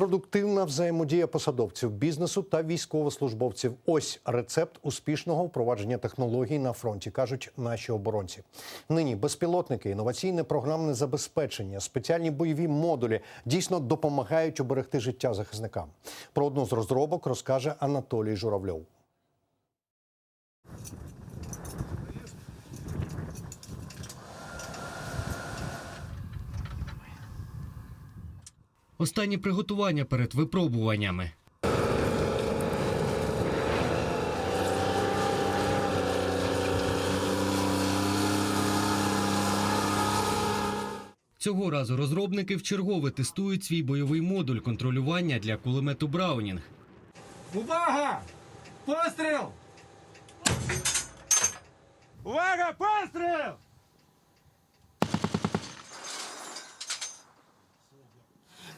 Продуктивна взаємодія посадовців бізнесу та військовослужбовців. Ось рецепт успішного впровадження технологій на фронті, кажуть наші оборонці. Нині безпілотники, інноваційне програмне забезпечення, спеціальні бойові модулі дійсно допомагають оберегти життя захисникам. Про одну з розробок розкаже Анатолій Журавльов. Останні приготування перед випробуваннями. Цього разу розробники вчергове тестують свій бойовий модуль контролювання для кулемету Браунінг. Увага! Постріл! Увага! Постріл!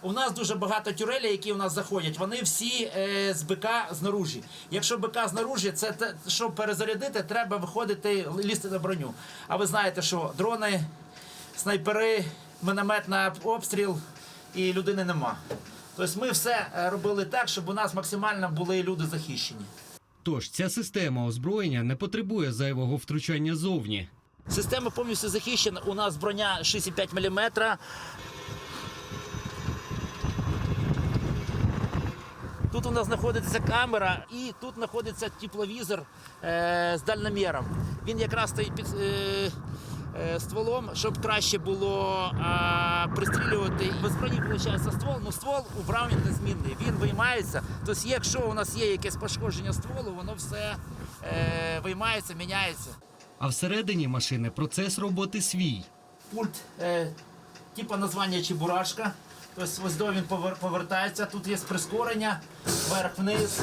У нас дуже багато тюрелей, які у нас заходять. Вони всі е, з БК знаружі. Якщо БК знаружі, це те, щоб перезарядити, треба виходити лізти на броню. А ви знаєте, що дрони, снайпери, міномет на обстріл і людини нема. Тобто ми все е, робили так, щоб у нас максимально були люди захищені. Тож ця система озброєння не потребує зайвого втручання зовні. Система повністю захищена. У нас броня 65 мм. Тут у нас знаходиться камера і тут знаходиться тепловізор е, з дальноміром. Він якраз стоїть під е, е, стволом, щоб краще було е, пристрілювати. Без броні виходить ствол, але ствол у Браунінг незмінний. Він виймається. Тобто, якщо у нас є якесь пошкодження стволу, воно все е, виймається, міняється. А всередині машини процес роботи свій. пульт е, типу названня Чебурашка. Тобто ось до він повертається. Тут є прискорення вверх-вниз.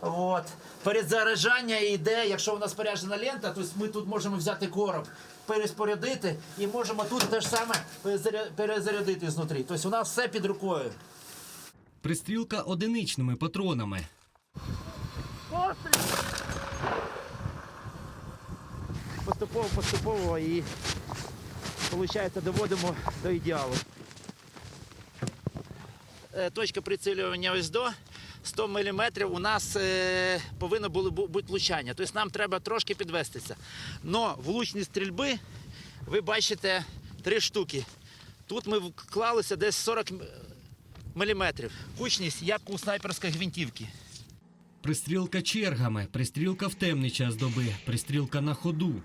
От. Перезаряджання йде, якщо у нас споряджена лента, то ми тут можемо взяти короб, переспорядити і можемо тут те ж саме перезарядити знутрі. Тобто у нас все під рукою. Пристрілка одиничними патронами. Поступово, поступово і виходить, доводимо до ідеалу. Е, Точка прицілювання ось до 100 мм у нас е, повинно було бути влучання. Тобто нам треба трошки підвестися. Но влучність стрільби ви бачите три штуки. Тут ми вклалися десь 40 мм. Кучність, як у снайперської гвинтівки. Пристрілка чергами, пристрілка в темний час доби, пристрілка на ходу.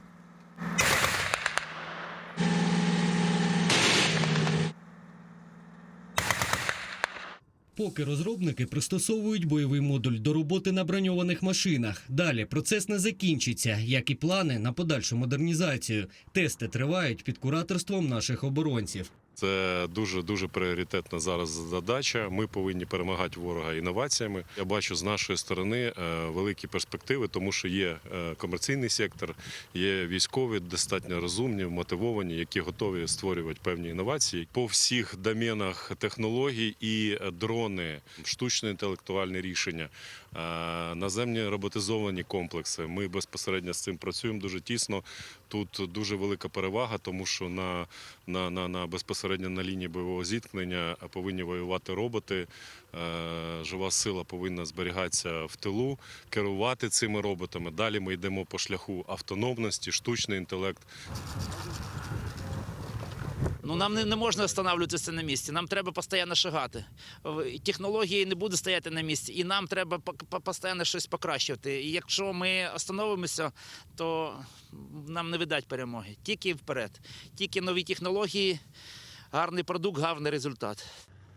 Поки розробники пристосовують бойовий модуль до роботи на броньованих машинах. Далі процес не закінчиться, як і плани на подальшу модернізацію. Тести тривають під кураторством наших оборонців. Це дуже дуже пріоритетна зараз задача. Ми повинні перемагати ворога інноваціями. Я бачу з нашої сторони е, великі перспективи, тому що є е, комерційний сектор, є військові, достатньо розумні, мотивовані, які готові створювати певні інновації по всіх доменах технологій і е, дрони, штучно інтелектуальні рішення, наземні роботизовані комплекси. Ми безпосередньо з цим працюємо дуже тісно. Тут дуже велика перевага, тому що на, на, на, на безпосередньо на лінії бойового зіткнення повинні воювати роботи. Е, Жива сила повинна зберігатися в тилу, керувати цими роботами. Далі ми йдемо по шляху автономності, штучний інтелект. Ну нам не, не можна встановлюватися на місці. Нам треба постійно шагати. Технології не будуть стояти на місці, і нам треба по- по- постійно щось покращувати. І якщо ми остановимося, то нам не видать перемоги. Тільки вперед. Тільки нові технології, гарний продукт, гарний результат.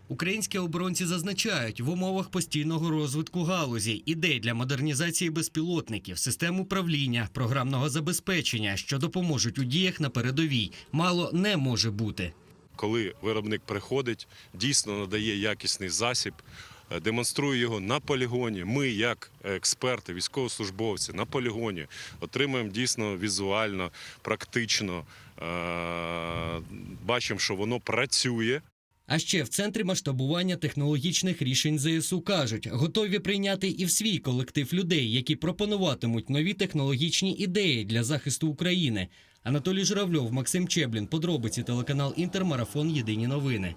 Українські оборонці зазначають, в умовах постійного розвитку галузі ідей для модернізації безпілотників, систем управління, програмного забезпечення, що допоможуть у діях на передовій, мало не може бути. Коли виробник приходить, дійсно надає якісний засіб. е, Демонструє його на полігоні. Ми, як експерти, військовослужбовці, на полігоні отримуємо дійсно візуально, практично. Бачимо, що воно працює. А ще в центрі масштабування технологічних рішень ЗСУ кажуть, готові прийняти і в свій колектив людей, які пропонуватимуть нові технологічні ідеї для захисту України. Анатолій Журавльов, Максим Чеблін, подробиці телеканал Інтермарафон. Єдині новини.